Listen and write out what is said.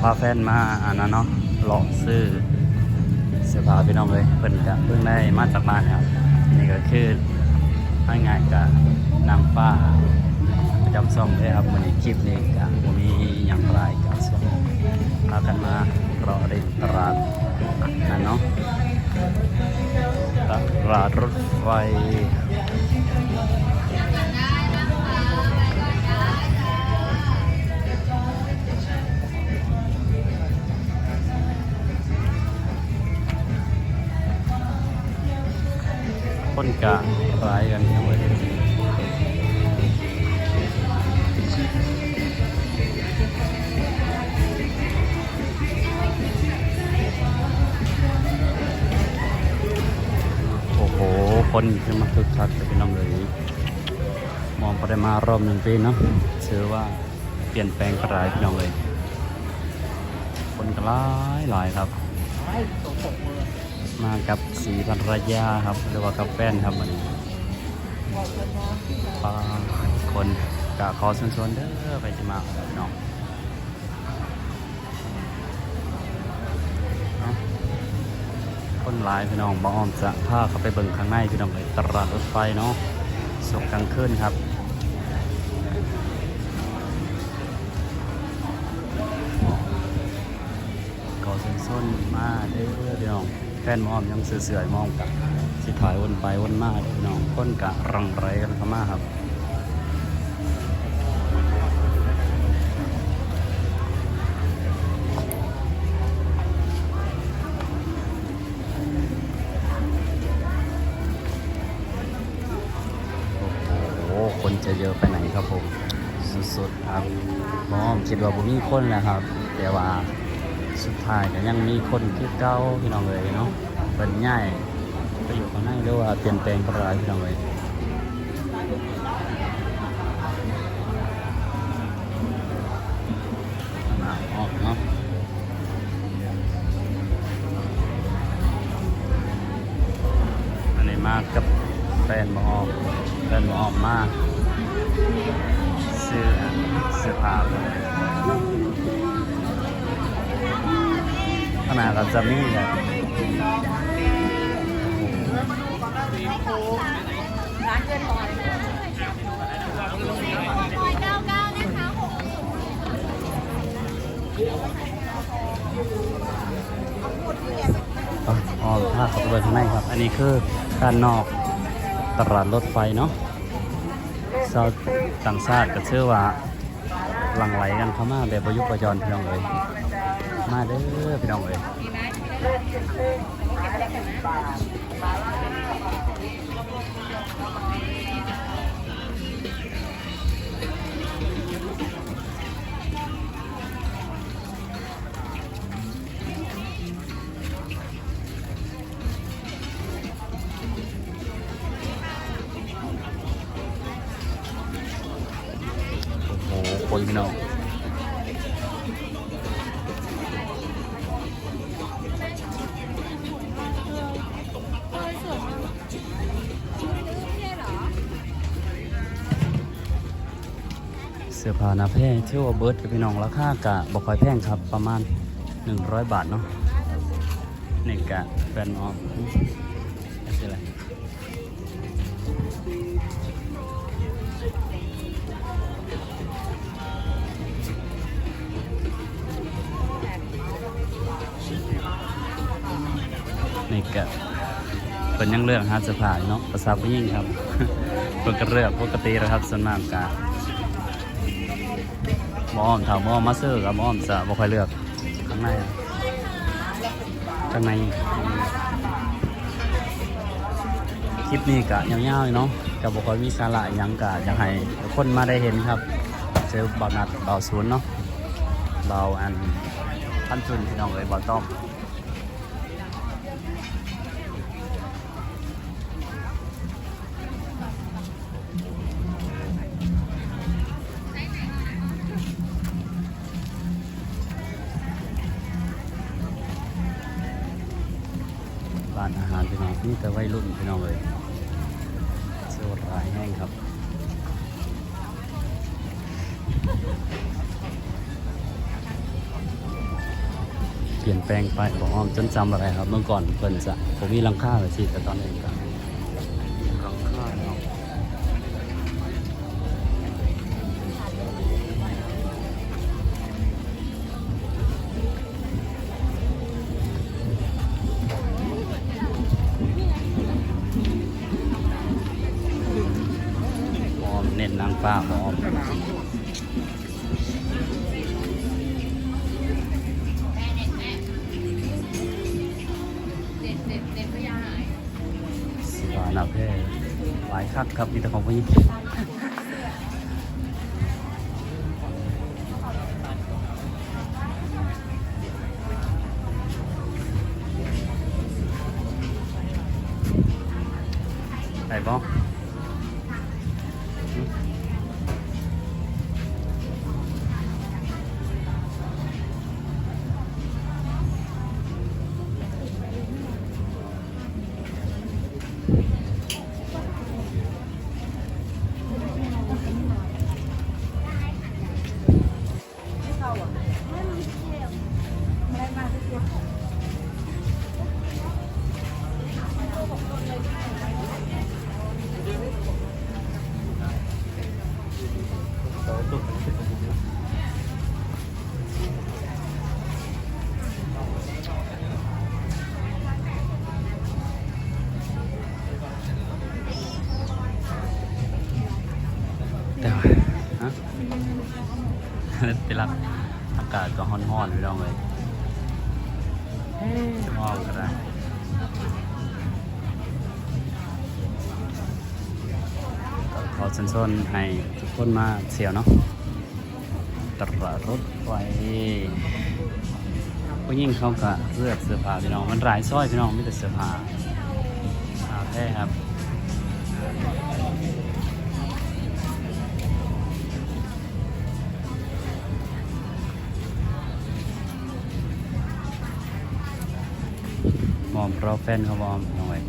พาแฟนมาอันนั้นเนาะเลาะซื้อเสื้อผ้าพี่น้องเลยเพิ่นก็เพิ่งได้มาจากบ้านครับนี่ก็คือให้ง่ายกับนางฟ้าประจำซ่องเลยครับวันนี้คลิปนี้ก็บ่มีหยังหลายกับซ่องพากันมารอเรียนตลาดนั่นเนาะตลาดรถไฟ คนกะร้ายกันทั้งหมดโอ้โห คนขึ้นมาคึกคักเลยพี่น้องเลยมองไปได้มารอบหนึ่งปีเนาะเชื่อว่าเปลี่ยนแปลงกระไรพี่น้องเลย คนก็หลายหลายครับ มากับสีภรรยาครับหรือว่ากับแฟนครับวันนี้ปาคนกะขอชวนๆเด้อไปจะมาน้องเนาะคนหลายพี่น้องบออมจะพาเข้าไปเบิ่งข้างในพี่น้องเลยตลาดรถไฟเนาะสุกกลางคืนครับขอเส้นส้นมาเด้อพี่น้อง แฟนหมอมยังเสื่อยๆมองกับสิถอยวนไปวนมาพี่น้องค้นกะรังไรกันเข้าครับโอ้โหคนจะเยอะไปไหนครับผม สุดๆครับหมอมคิดว่าผมมีคนแหล้วครับ แต่ว่า สุดท้ายก็ยังมีคนคือเก่าพี่น้องเลยเนาะเป็นง่ายไปอยู่ข้างในหรือว่าเปลี่ยนแปลงอะไรพี่น้องเลยออกเนาะอันนี้มากับแฟนหมอออกแฟนหมอออกมาซื้อเสื้อผ้า ขนาดเราจะมีแบบร้านเกินร้อยร้อยเก้าเก้านะคะหกอ๋ออ๋อภาพเข้าไปข้างในครับ อันนี้คือด้านนอกตลาดรถไฟเนาะชาวต่างชาติก็เชื่อว่าหลังไหลกันเข้ามาแบบประยุกต์ประจรพี่น้องเลย มาเด้อพี่น้องเลยโอ้โหคนพี่น้อง เสื้อผ้านาแพงเที่ยวาเบิร์ดกับพี่น้องราคากะบอกคอยแพงครับประมาณ 100 บาทเนาะนี่กะแฟนออมนี่อะไรนี่กะเป็นยังเรื่องหาเสื้อผ้ายเนาะภาษาผู้หญิงครับเป็นกระเรื่องปกตินะครับส่วนมากกะ มออ้อมถามมออมมาซื้อกับมออมจะบ่ค่อยเลือกข้างในข้างในคลิปนี้กะยาวๆอยู่เนาะกับ่ค่อยมีสาระยังกะอยากให้คนมาได้เห็นครับ เจอเบานัดเบาศูนย์เนาะเบาอันพันจุนพี่น้องเอ้ยเบาต้อม นี่แต่วัยรุ่นพี่น้องเลยเสื้อรายแห้งครับเปลี่ยนแปลงไปบอกอ้อมจนจำอะไรครับ เมื่อก่อนเพิ่นจะผมมีลังค่าเลยสิแต่ตอนนี้ก็ ฟ้าอ้อมเด็ดเด็ดเด็ดพยาหายสานะเพศหลายคักครับมีแต่ของผู้หญิงไหนบ้อง แต่ว่าฮะ ไปรับอากาศก็ฮ้อนๆไปลองเลย จะมองก็ได้ขอเชิญชนให้ทุกคนมาเที่ยวเนาะตลาดรถไฟผู้ยิ่งเขาก็เลือกเสื้อผ้าพี่น้อง มันหลายซอยพี่น้องไม่แต่เสื้อผ้าผ้าแท้ครับ อมเพราะแฟนเขามอมน้อย